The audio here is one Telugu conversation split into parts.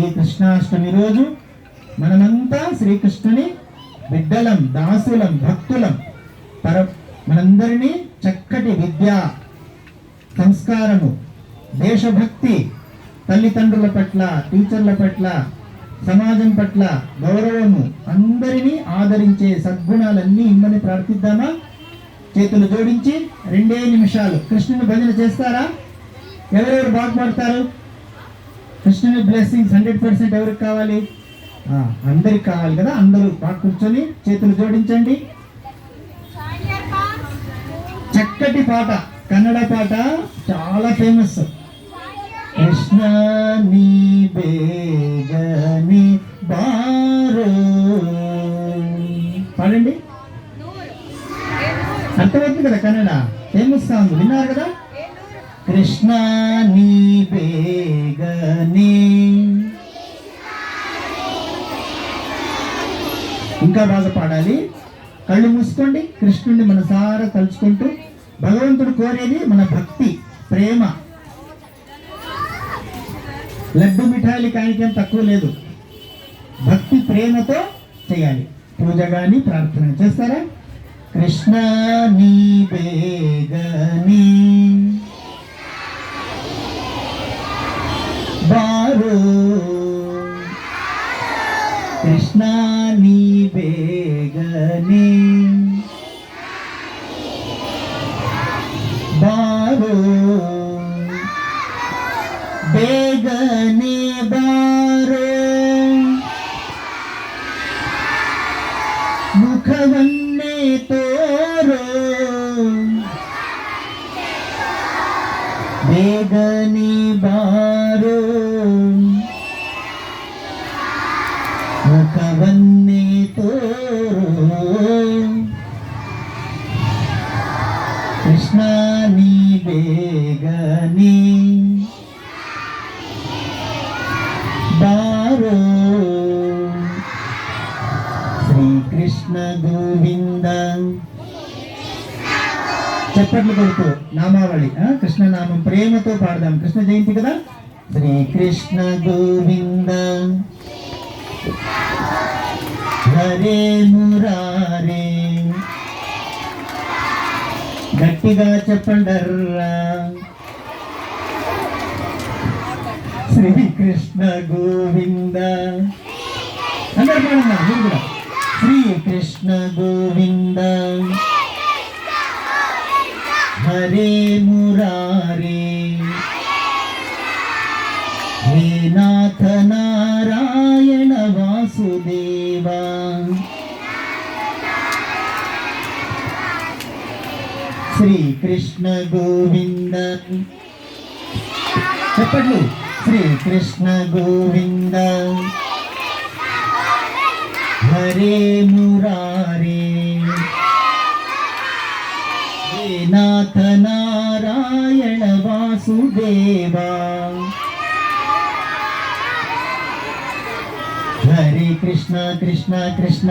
ఈ కృష్ణాష్టమి రోజు మనమంతా శ్రీకృష్ణుని బిడ్డలం దాసులం భక్తులం. పర మనందరినీ చక్కటి విద్య సంస్కారము దేశభక్తి తల్లిదండ్రుల పట్ల టీచర్ల పట్ల సమాజం పట్ల గౌరవము అందరినీ ఆదరించే సద్గుణాలన్నీ ఇమ్మని ప్రార్థిద్దామా? చేతులు జోడించి రెండే నిమిషాలు కృష్ణుని భజన చేస్తారా? ఎవరెవరు బాగుపడతారు కృష్ణుని బ్లెస్సింగ్స్ హండ్రెడ్ పర్సెంట్ ఎవరికి కావాలి? అందరికి కావాలి కదా? అందరూ బాగా కూర్చొని చేతులు జోడించండి. చక్కటి పాట కన్నడ పాట చాలా ఫేమస్ కృష్ణ నీ బేగని బారో. పాడండి. అర్థమవుతుంది కదా కన్నడ? ఫేమస్ సాంగ్ విన్నారు కదా? కృష్ణ నీ బేగనే ఇంకా బాగా పాడాలి. కళ్ళు మూసుకోండి కృష్ణుడిని మనసారా తలుచుకుంటూ భగవంతుడు కోరేది మన భక్తి ప్రేమ. లడ్డు మిఠాయిలు కానికేం తక్కువ లేదు. భక్తి ప్రేమతో చేయాలి. పూజ కానీ ప్రార్థన చేస్తారా? కృష్ణ నీ బేగనీ వారు కృష్ణ నీ వేగనే. బారు. వేగనే బారు. ముఖవన్నే తోరు. వేగనే బా కృష్ణ నీ బేగని బారో. శ్రీకృష్ణ గోవింద. చప్పట్లు కొడుతూ నామావళి కృష్ణనామం ప్రేమతో పాడదాం. కృష్ణ జయంతి కదా? శ్రీకృష్ణ గోవింద. హరే మురారే. గట్టిగా చెప్పండర్రా. శ్రీకృష్ణ గోవింద. అందరు పాడన్నా కూడా. శ్రీకృష్ణ గోవింద. హరే మురారే. హే నాథనా. శ్రీకృష్ణ గోవింద చెప్పట్లు శ్రీకృష్ణ గోవింద హరే మురారే. హే నాథ నారాయణ వాసుదేవా. హరే కృష్ణ కృష్ణ కృష్ణ.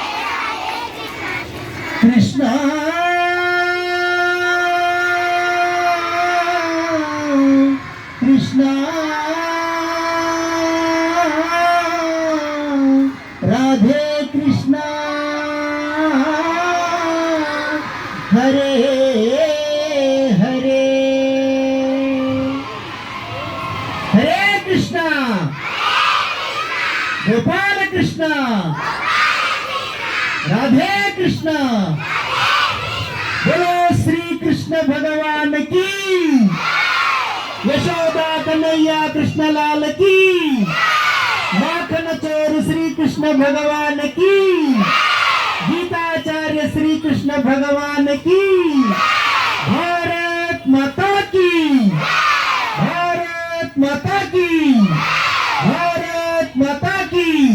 కృష్ణ! కృష్ణ! రాధే కృష్ణ! హరే హరే! హరే కృష్ణ! గోపాలకృష్ణ! రాధే కృష్ణ! कृष्ण लाल की। माखन चोर श्री कृष्ण भगवान की। गीताचार्य श्री कृष्ण भगवान की। भारत माता की। भारत माता की। भारत माता की।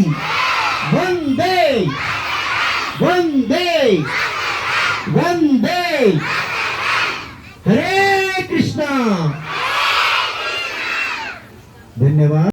वंदे। वंदे। वंदे। हरे कृष्णा। धन्यवाद.